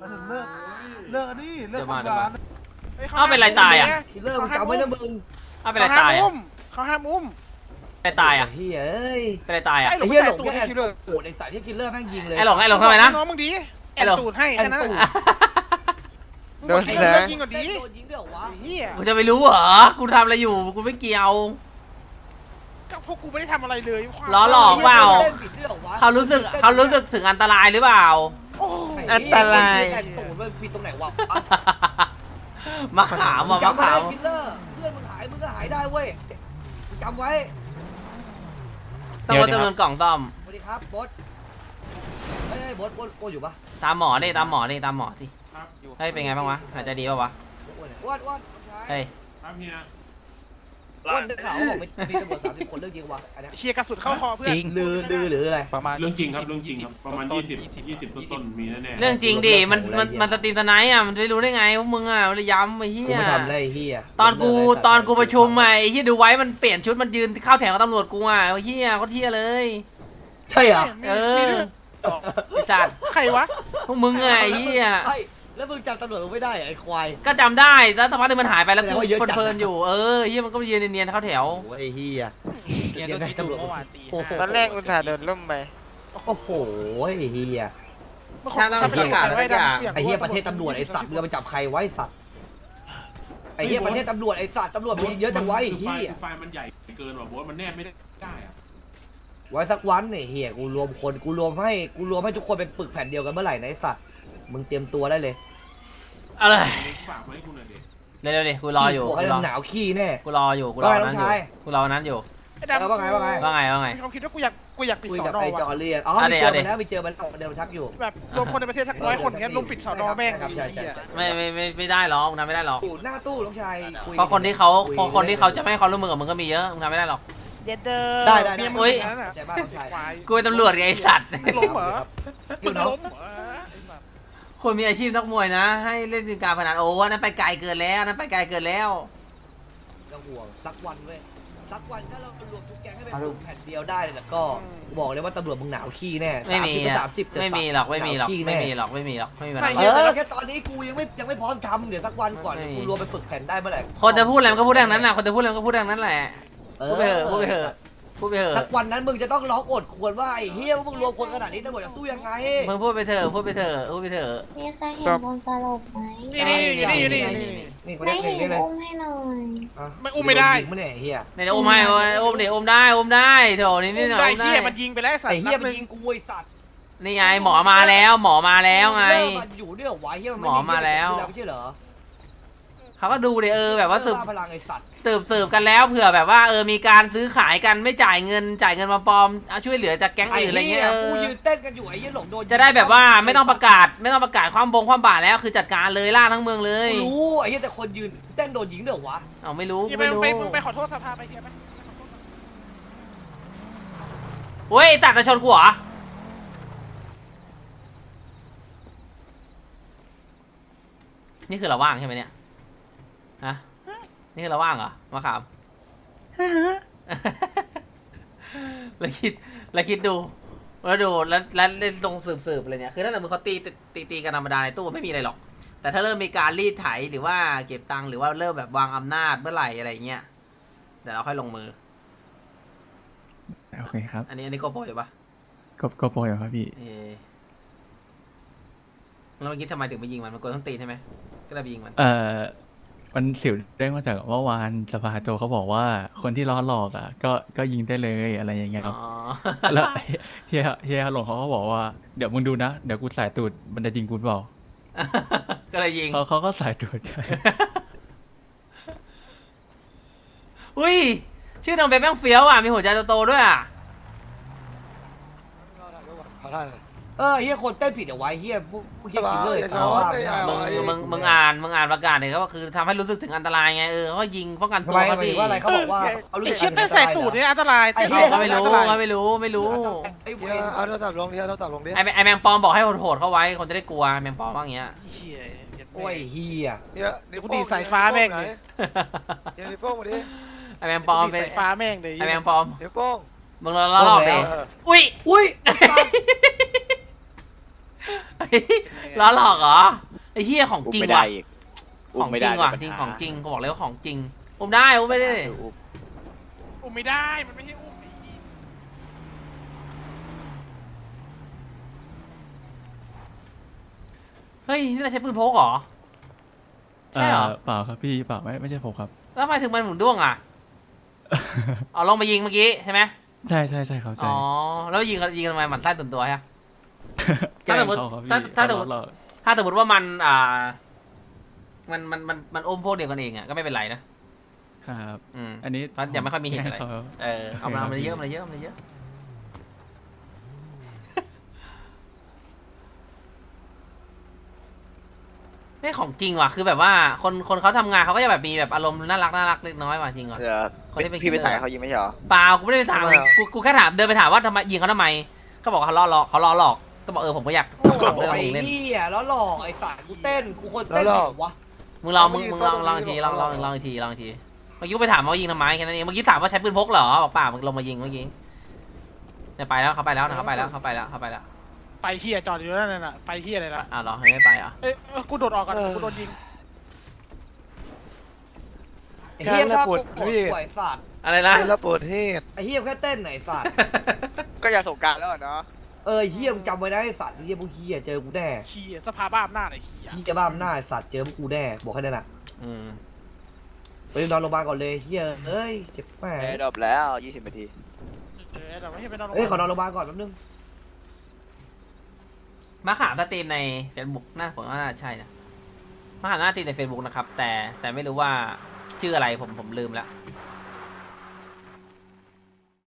มาถึงเลิกเลิกนี่เลิกจะมาทำงานฮ้ยเอ้าเป็นไรตายอะคิลเลอร์มึงจำไว้นะมึงอ้าวเป็นไรตายอะเขาห้ามอุ้มเป็นไรตายอะเฮ้ยเอ้ยเป็นไรตายอะ ไอ้หลไอ้งเหี้ยใส่หลงตูดแค่ให้คิวเลยโอ้ในสายที่คิลเลอร์แม่งยิงเลย ไอ้หลงไอ้หลงทำไมนะ น้องมึงดีแอไอ้นหลง ตูดให้แอแค่นนั้นตูด น่ะโดนมึงแสเลิงกยิงก่อนดีโดนยิงด้วยเหรอวะไอ้เหี้ยกูจะไปรู้เหรอ กูทำอะไรอยู่ กูไม่เกี่ยว ก็พวกกูไม่ได้ทำอะไรเลยล้อหลอก เปล่าเล่นผิดด้วยหรอวะเขารู้สึกเขารู้สึกถึงอันตรายหรือเปล่าโอ้อันตรายแอนตูดมันผิดตรงไหนวะมะขามอะมะจำไว้ขามคิลเลอร์เพื่อนมึงหายมึงก็หายได้เว้ยมึงจำไว้ต้องลดจำนวนกล่องซ่อม สวัสดีครับบอสเฮ้ยบอสบอสบอสอยู่ปะตามหมอดิตามหมอดิตามหมอสิครับเฮ้ยเป็นไงบ้างวะหายใจดีป่าวะอ้วนอ้วนอ้วนเฮ้ยครับเฮีย อ้วนได้ข่าวว่าบอกมีตำรวจสามสิบคนเรื่องจริงวะอันเนี้ยเชียร์กระสุนเข้าคอเพื่อนจริง ลือลือหรืออะไร ประมาณ เรื่องจริงครับเรื่องจริงครับประมาณต้ยี่นสิบๆยี่สิบต้นๆมีแน่ๆเรื่องจริงดิ มัน มัน มันสตรีมตะไนท์อะ มันจะรู้ได้ไงพวกมึงอะมันเลยย้ำไอ้เหี้กูย ไม่ทำอะไรไอ้เฮียตอนกู ตอนกูประชุมอะไอ้เหี้ยดูไว้ มันเปลี่ยนชุด มันยืนเข้าแถวกับตำรวจกูอะไอ้เหี้ยเขาเที่ยเลย ใช่เหรอ เออไอ้สัตว์ใครวะ พวกมึงอะไอ้เหี้ยใช่ แล้วมึงจำตำรวจมึงไม่ได้เหรอไอ้ควาย ก็จำได้แล้วสักพักหนึงมันหายไปแล้วกูแสดงว่าเยอะจัดเพลินๆอยู่ เออเหี้ยมันก็มายืนเนียนๆเข้าแถว โอ้ยไอ้เฮีย เนี่ยก็คิดดูเมื่อวานตีโอ้โห ตอนแรกอุตส่าห์เดินล่มไป โอ้โหไอ้เฮียช่างต้องประกาศอะไรสักอย่าง ไอ้เฮียประเทศตำรวจไอ้สัตว์มึงเอาไปจับใครไว้สัตว์ไอ้เฮียประเทศตำรวจไอ้สัตว์ตำรวจมีเยอะจังไว้ไอ้คือไฟเฮียคือไฟมันใหญ่เกินว่ะโบสมันแนบไม่ได้ได้อะ ไว้สักวันไอ้เฮียกูรวมคนกูรวมให้กูรวมให้ทุกคนเป็นปึกแผ่นเดียวกันเมื่อไหร่นะไอ้สัตว์มึงเตรียมตัวได้เลย อะไรฝากมาให้คุณหน่อยดิเร็วๆดิกูรออยู่บวกกูให้รอหนาวขี้แน่ กูรออยู่กูรอว่าไงนั้นอน้องยู่ชายกูรอนั้นอยู่ไอ้ดำว่าไงว่าไงว่าไงว่าไงมีความคิดว่ากูอยากกูอยากปิดคุยสอกับนอไอ้จอว่ะเรียนอ๋อเอามีดิเจอเอาดิมาแล้วมีเจอมาแล้วเดินทักอยู่แบบรวมคนในประเทศสักร้อยคนเงี้ยลุมปิดสอนอแม่งครับไอ้ใช่ใช่เหี้ยไม่ไม่ไม่ไม่ได้หรอกมึงทำไม่ได้หรอกอยู่หน้าตู้น้องชายยเพราะคนที่เขายเพราะคนที่เขาจะไม่ให้ความร่วมมือกับมึงก็มีเยอะมึงทำไม่ได้หรอกเย็ดเด้อได้ได้ได้เมียมึงเฮ้ยอย่างนั้นน่ะใจบ้านน้องชายควายกูเป็นตำรวจไงไอสัตว์มึงล้มเหรออมึยู่งเนาะล้มเหรอไอ้สัส คนมีอาชีพนักมวยนะ ให้เล่นการพนันโอ้อันนั้นไปไกลเกินแล้วอันนั้นไปไกลเกินแล้ว จะห่วงสักวันเว้ยสักวันถ้าเรารวมทุกแก๊งให้เป็นกลุ่มแผ่นเดียวได้แล้วก็กูบอกเลยว่าตำรวจมึงหนาวขี้แน่ไม่มี30อะสามสิบไม่มีหรอกไม่มีหรอกขี้ไม่แน่มีหรอกไม่มีหรอกไม่มีปัญหาเออแค่ตอนนี้กูยังไม่ยังไม่พร้อมทำเดี๋ยวสักวันก่อนไม่มีกูรวมไปฝึกแผ่นได้เมื่อไหร่คนจะพูดอะไรมันก็พูดดังนั้นน่ะคนจะพูดอะไรมันก็พูดดังนั้นแหละเอพูดไปเถอะพูดไปเถอะ พูดไปเถสัอะกวันนั้นมึงจะต้องร้องโอดควรว่าไอ้เฮียว่ามึงรวมคนขนาดนี้ตำรวจจะสู้ยังไงมึงพูดไปเถอะพูดไปเถอะพูดไปเถอะมีใครเห็นคนสลบไหมนี่นี่นี่นี่นี่นี่นี่คนไม่นี้เห็นี่นเลยอุ้มให้หน่อยอะไม่อุ้มไม่ได้ ยิงไม่ได้ไอ้เฮียเนี่ยเดี๋ยวอุ้มให้อุ้มเดี๋ยวอุ้มได้อุ้มได้โถนี่นี่หน่อยได้อุ้มได้เหี้ยมันยิงไปแล้วไอ้สัตไอ้ว์เฮียนัดมันหนึ่งยิงกูไอ้สัตว์นี่ไงหมอมาแล้วหมอมาแล้วไง เลิกมันอยู่ด้วยเหรอวะเฮียมันหมอมาแล้วไม่ใช่เหรอ เขาก็ดูเลยเออแบบว่าสืบเลิกพลังไอ้สัตว์สืบสืบกันแล้วเผื่อแบบว่าเออมีการซื้อขายกันไม่จ่ายเงิน จ่ายเงินมาปลอมเอาช่วยเหลือจากแก๊งอื่นอะไรเงี้ยไหี้เอกูอยืนเต้นกันอยู่ไอ้เฮียหลงโดนยิงจะได้แบบว่าไม่ต้องประกาศไม่ต้องประกาศความบงความบาดแล้วคือจัดการเลยล่าทั้งเมืองเลยกูรู้ไอ้เฮียแต่คนยืนเต้นโดนยิงเด้อวะเอาไม่รู้นี่กูไปไม่รู้ไปไปขอโทษสภาไปเฮียไหมเฮ้ยตัดจะชนกูเหรอนี่คือเราว่างใช่ไหมเนี่ย ฮะนี่คือเราว่างเหรอมาขามแล้วคิดแล้วคิดดูแล้วดูแล้วแล้วเล่นทรงสืบสืบอะไรเนี่ยคือถ้าสมมติเขาตีตีตีกันธรรมดาในตู้ไม่มีอะไรหรอก แต่ถ้าเริ่มมีการรีดไถหรือว่าเก็บตังค์หรือว่าเริ่มแบบวางอำนาจเมื่อไหร่อะไรเงี้ยเดี๋ยวเราค่อยลงมือโอเคครับ อันนี้อันนี้ก็โปรอยู่ปะก็ก็โปรอยู่ครับพี่เออแล้วเมื่อกี้ทำไมถึงไปยิงมันมันกลัวต้องตีนใช่ไหมก็เลยไปยิงมัน เอ่อ มันสิวได้มาจากเมื่อวานสภาโจเขาบอกว่า คนที่ล้อหลอกอะ ก็ก็ยิงได้เลยอะไรอย่างเงี้ยคอ๋รับอแล้วเฮียเฮียหลงเขาก็บอกว่าเดี๋ยวมึงดูนะ เดี๋ยวกูสายตูดมันจะยิงกูเปล่าก็เลยยิงเขาเขาก็สายตูดใช่อุ้ย ชื่อน้องเบนแม่งเฟี้ยวอะ มีหัวใจโตๆด้วยอะขอท่าน เออเฮียคนเต้นผิดเอาไว้เฮียพวกพวกเฮียกินเลยอย่าช้อนไอ้เอา มึงไอ้มึงมึงอ่านมึงอ่านประกาศเนี่ยก็คือทำให้รู้สึกถึงอันตรายไงเออเขาก็ยิงป้องกันทำตัวไมเขาหมายดีถึงว่าอะไรเขาบอกว่าเขารู้ไอ้สึกเชี่ยเต้นใส่ตูดเนี่ยอันตรายไอ้เต้นเหี้ยก็ไม่รู้อันตายก็ไม่รู้ไม่รู้ไอ้เวเฮียรเอาโทรศัพท์ลงเฮียโทรศัพท์ลงดิไอแมไอแมงปอมบอกให้โหดๆเข้าไว้คนจะได้กลัวแมงปอมว่าอย่างเงี้ยเหี้ยเย็ดแม่โอ้ยเฮียเฮียนิ้วกูโป้ดีงสายฟ้าแม่งเลยเฮียนิ้วโป้งมาดิไอแมงปอมกูเป็ดีนสายฟ้าแม่งเลยไอแมงปอมนิ้วโป้งมึงรอรอบดิเอออุ้ยอุ้ย ล้อหลอกเหรอไอ้เฮียของอุ้มจริงไม่ได้ว่ะอีกขอุ้อมงไม่จริได้งว่ะมีปัญจริงหาของจริงกูบอกเลยว่าของจริงอุ้มได้อุ้มไม่ได้อุ้มอุ้มไม่ได้มันไม่ใช่อุ้มไอ้เหี้ยเฮ้ยนี่เราใช้ปืนพกเหรอใช่เหรอเอ่อเปล่าครับพี่เปล่าไม่ไม่ใช่ผมครับ แล้วทำไมถึงมันหมุนด้วงอะเอาลงมายิงเมื่อกี้ใช่ไหมใช่ใช่ใช่ครับใช่อ๋อแล้วยิงเขายิงทำไมหมันไส้ส่วนตัวฮะ แกล้ถ้างสมมติเขาครับพี่ถ้าถ้าสมมติเขล้อถ้าสมมติว่ามันอ่า มันมันมันมันอมพวกเดียวกันเองอะก็ไม่เป็นไรนะ ครับ อืม อันนี้เพราะยังไม่ค่อยมีเหตุอะไร แกล้งขาเออเอามาเอามาเยอะเอามาเยอะเอามาเยอะ ไม่ของจริงว่ะ คือแบบว่า คนคนเขาทำงานเขาก็จะแบบมีแบบอารมณ์น่ารักน่ารักเล็กน้อยว่ะจริงว่ะ เดี๋ยวคนที่เป็นพี่ไป killer ถ่ายเขายิงไม่ใช่เหรอ เปล่ากูไม่ได้ไปถามกูกูแค่ถามเดินไปถามว่าทำไมยิงเขาทำไม ก็บอกว่าเขาล้อหลอกเขาล้อหลอก ก็บอกเออผมก็อยากโอ้ทำเรื่องไอ้เองเล่นเหี้ยแล้วหลอกไอ้สัตว์กูเต้นกูคนเต้นเหรอวะมึงลองมึงมึงลองลองอีกทีลองลองลองอีกทีลองอีกทีเมื่อกี้กูไปถามว่ายิงทำไมแค่นั้นเองเมื่อกี้ถามว่าใช้ปืนพกเหรอบอกเปล่ามึงลงมายิงเมื่อกี้เนี่ยไปแล้วเขาไปแล้วนะเขาไปแล้วเขาไปแล้วเขาไปแล้วไปเฮียจอดอยู่นั่นน่ะไปเฮียอะไรล่ะอะเหรอไม่ไปเหรอะเอ้ยเอ้ยกูโดดออกก่อนกูโดนยิงไอ้เหี้ยถ้าปวดปวดไอ้สัตว์อะไรนะเป็นระปวดเหตุไอ้เหี้ยแค่เต้นไหนสัตว์ก็อย่าสงกรารแล้วอะเนาะ เออไอ้เหี้ยมึงจำไว้นะไอ้สัตว์ไอ้เหี้ยพวกเหี้ยเจอกูแน่เฮียสภาบ้าอำนาจไอ้เฮียเหี้ยบ้าอำนาจไอ้สัตว์เจอพวกกูแน่บอกแค่นั้นน่ะอืมไปนอนโรงพยาบาลก่อนเลยเหี้ยเอ้ยเจ็บแม่แอร์ดรอปแล้ว20นาทีเออแต่ไม่ใช่เป็นนอนโรงพเอ้ยยาขอนอบาลนโรงพยาบาลก่อนแป๊บนึงมาหาสตรีมในเฟซบุ๊กน่าผมว่าน่าใช่นะมาหาหน้าสตรีมใน Facebook นะครับ แต่แต่ไม่รู้ว่าชื่ออะไรผมผมลืมแล้ว